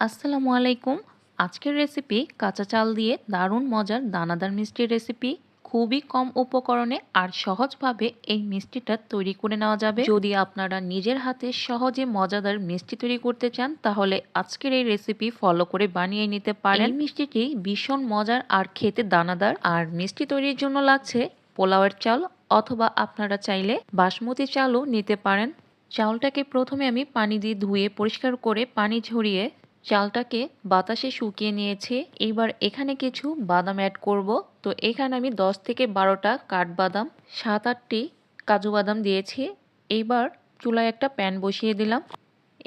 আসসালামু আলাইকুম। আজকের রেসিপি কাঁচা চাল দিয়ে দারুণ মজার দানাদার মিষ্টির রেসিপি খুবই কম উপকরণে আর সহজভাবে এই মিষ্টিটা তৈরি করে নেওয়া যাবে। যদি আপনারা নিজের হাতে সহজে মজাদার মিষ্টি তৈরি করতে চান, তাহলে আজকের এই রেসিপি ফলো করে বানিয়ে নিতে পারেন। মিষ্টিটি ভীষণ মজার আর খেতে দানাদার। আর মিষ্টি তৈরির জন্য লাগছে পোলাওয়ের চাল অথবা আপনারা চাইলে বাসমতি চালও নিতে পারেন। চাউলটাকে প্রথমে আমি পানি দিয়ে ধুয়ে পরিষ্কার করে পানি ঝরিয়ে চালটাকে বাতাসে শুকিয়ে নিয়েছি। এবার এখানে কিছু বাদাম অ্যাড করব। তো এখানে আমি 10 থেকে বারোটা কাঠবাদাম, সাত আটটি কাজু বাদাম দিয়েছি। এইবার চুলায় একটা প্যান বসিয়ে দিলাম।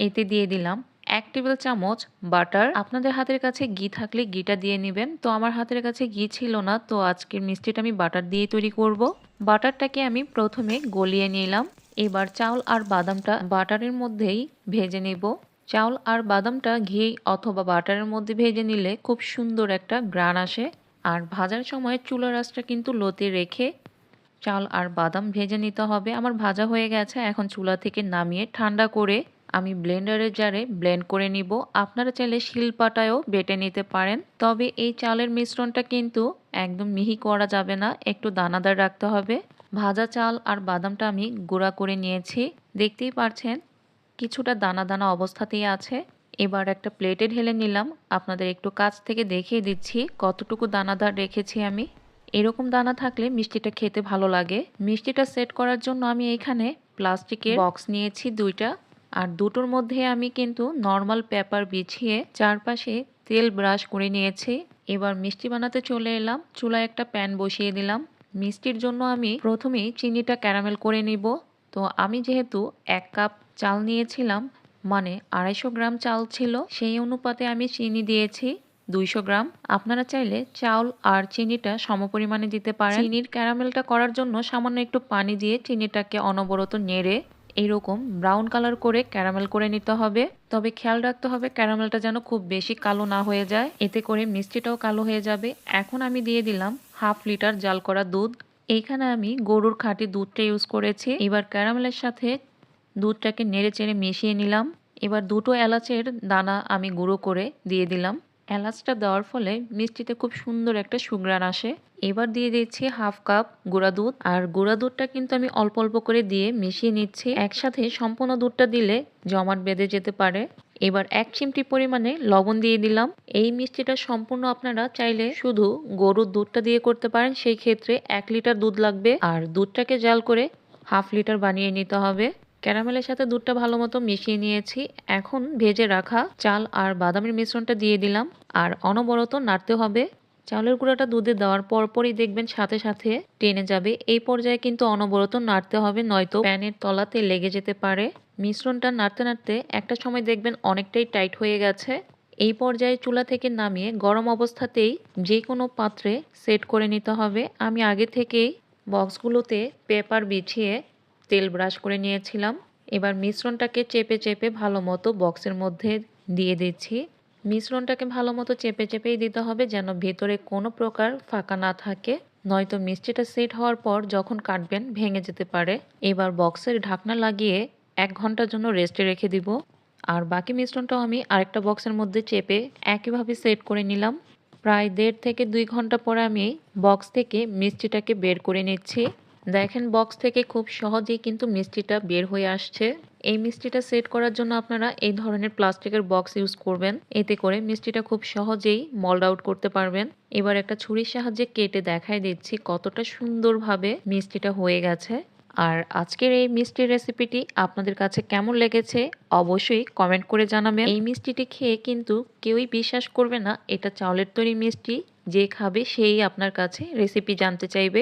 এতে দিয়ে দিলাম এক টেবিল চামচ বাটার। আপনাদের হাতের কাছে ঘি থাকলে ঘিটা দিয়ে নেবেন। তো আমার হাতের কাছে ঘি ছিল না, তো আজকের মিষ্টিটা আমি বাটার দিয়ে তৈরি করব। বাটারটাকে আমি প্রথমে গলিয়ে নিলাম। এবার চাউল আর বাদামটা বাটারের মধ্যেই ভেজে নেব। চাউল আর বাদামটা ঘি অথবা বাটারের মধ্যে ভেজে নিলে খুব সুন্দর একটা গ্রান আসে। আর ভাজার সময় চুলার আঁচটা কিন্তু লোতে রেখে চাল আর বাদাম ভেজে নিতে হবে। আমার ভাজা হয়ে গেছে, এখন চুলা থেকে নামিয়ে ঠান্ডা করে আমি ব্লেন্ডারের জারে ব্লেন্ড করে নিব। আপনারা চাইলে শিলপাটায়ও বেটে নিতে পারেন। তবে এই চালের মিশ্রণটা কিন্তু একদম মিহি করা যাবে না, একটু দানাদার রাখতে হবে। ভাজা চাল আর বাদামটা আমি গুঁড়া করে নিয়েছি। দেখতেই পারছেন কিছুটা দানা দানা অবস্থাতেই আছে। এবার একটা প্লেটে ঢেলে নিলাম। আপনাদের একটু কাছ থেকে দেখিয়ে দিচ্ছি কতটুকু দানাদার রেখেছি আমি। এরকম দানা থাকলে মিষ্টিটা খেতে ভালো লাগে। মিষ্টিটা সেট করার জন্য আমি এখানে প্লাস্টিকের বক্স নিয়েছি দুইটা। আর দুটোর মধ্যে আমি কিন্তু নর্মাল পেপার বিছিয়ে চারপাশে তেল ব্রাশ করে নিয়েছি। এবার মিষ্টি বানাতে চলে এলাম। চুলায় একটা প্যান বসিয়ে দিলাম। মিষ্টির জন্য আমি প্রথমেই চিনিটা ক্যারামেল করে নিব। তো আমি যেহেতু এক কাপ চাল নিয়েছিলাম। মানে আড়াইশো গ্রাম চাল ছিল। সেই অনুপাতে আমি চিনি দিয়েছি দুইশো গ্রাম। আপনারা চাইলে চাউল আর চিনিটা সমপরিমাণে দিতে পারেন। চিনির ক্যারামেলটা করার জন্য সামান্য একটু পানি দিয়ে চিনিটাকে অনবরত নেড়ে এইরকম ব্রাউন কালার করে ক্যারামেল করে নিতে হবে। তবে খেয়াল রাখতে হবে ক্যারামেলটা যেন খুব বেশি কালো না হয়ে যায়। এতে করে মিষ্টিটাও কালো হয়ে যাবে। এখন আমি দিয়ে দিলাম হাফ লিটার জাল করা দুধ। এইখানে আমি গরুর খাঁটি দুধটা ইউজ করেছি। এবার ক্যারামেলের সাথে দুধটাকে নেড়ে চেড়ে মিশিয়ে নিলাম। এবার দুটো এলাচের দানা আমি গুঁড়ো করে দিয়ে দিলাম। এলাচটা দেওয়ার ফলে মিষ্টিতে খুব সুন্দর একটা সুগ্রান আসে। এবার দিয়ে দিচ্ছি হাফ কাপ গুঁড়া দুধ। আর গুঁড়া দুধটা কিন্তু আমি অল্প অল্প করে দিয়ে মিশিয়ে নিচ্ছি। একসাথে সম্পূর্ণ দুধটা দিলে জমাট বেঁধে যেতে পারে। এবার এক চিমটি পরিমাণে লবণ দিয়ে দিলাম। এই মিষ্টিটা সম্পূর্ণ আপনারা চাইলে শুধু গরুর দুধটা দিয়ে করতে পারেন। সেই ক্ষেত্রে এক লিটার দুধ লাগবে। আর দুধটাকে জাল করে হাফ লিটার বানিয়ে নিতে হবে। ক্যারামেলের সাথে দুধটা ভালো মতো মিশিয়ে নিয়েছি। এখন ভেজে রাখা চাল আর বাদামের মিশ্রণটা দিয়ে দিলাম। আর অনবরত নাড়তে হবে। চালের গুঁড়াটা দুধে দেওয়ার পরপরই দেখবেন সাথে সাথে টেনে যাবে। এই পর্যায়ে কিন্তু অনবরত নাড়তে হবে, নয়তো প্যানের তলাতে লেগে যেতে পারে। মিশ্রণটা নাড়তে নাড়তে একটা সময় দেখবেন অনেকটাই টাইট হয়ে গেছে। এই পর্যায়ে চুলা থেকে নামিয়ে গরম অবস্থাতেই যে কোনো পাত্রে সেট করে নিতে হবে। আমি আগে থেকেই বক্সগুলোতে পেপার বিছিয়ে তেল ব্রাশ করে নিয়েছিলাম। এবার মিশ্রণটাকে চেপে চেপে ভালো মতো বক্সের মধ্যে দিয়ে দিচ্ছি। মিশ্রণটাকে ভালো মতো চেপে চেপেই দিতে হবে যেন ভেতরে কোনো প্রকার ফাঁকা না থাকে। নয়তো মিষ্টিটা সেট হওয়ার পর যখন কাটবেন ভেঙে যেতে পারে। এবার বক্সের ঢাকনা লাগিয়ে এক ঘণ্টার জন্য রেস্টে রেখে দিব। আর বাকি মিশ্রণটাও আমি আরেকটা বক্সের মধ্যে চেপে একইভাবে সেট করে নিলাম। প্রায় দেড় থেকে দুই ঘণ্টা পরে আমি বক্স থেকে মিষ্টিটাকে বের করে নিচ্ছি। দেখেন বক্স থেকে খুব সহজেই কিন্তু মিষ্টিটা বের হয়ে আসছে। এই মিষ্টিটা সেট করার জন্য আপনারা এই ধরনের প্লাস্টিকের বক্স ইউজ করবেন। এতে করে মিষ্টিটা খুব সহজেই মল্ড আউট করতে পারবেন। এবার একটা ছুরির সাহায্যে কেটে দেখায় দিচ্ছি কতটা সুন্দরভাবে মিষ্টিটা হয়ে গেছে। আর আজকের এই মিষ্টির রেসিপিটি আপনাদের কাছে কেমন লেগেছে অবশ্যই কমেন্ট করে জানাবেন। এই মিষ্টিটি খেয়ে কিন্তু কেউই বিশ্বাস করবে না, এটা চাউলের তৈরি মিষ্টি। যে খাবে সেই আপনার কাছে রেসিপি জানতে চাইবে।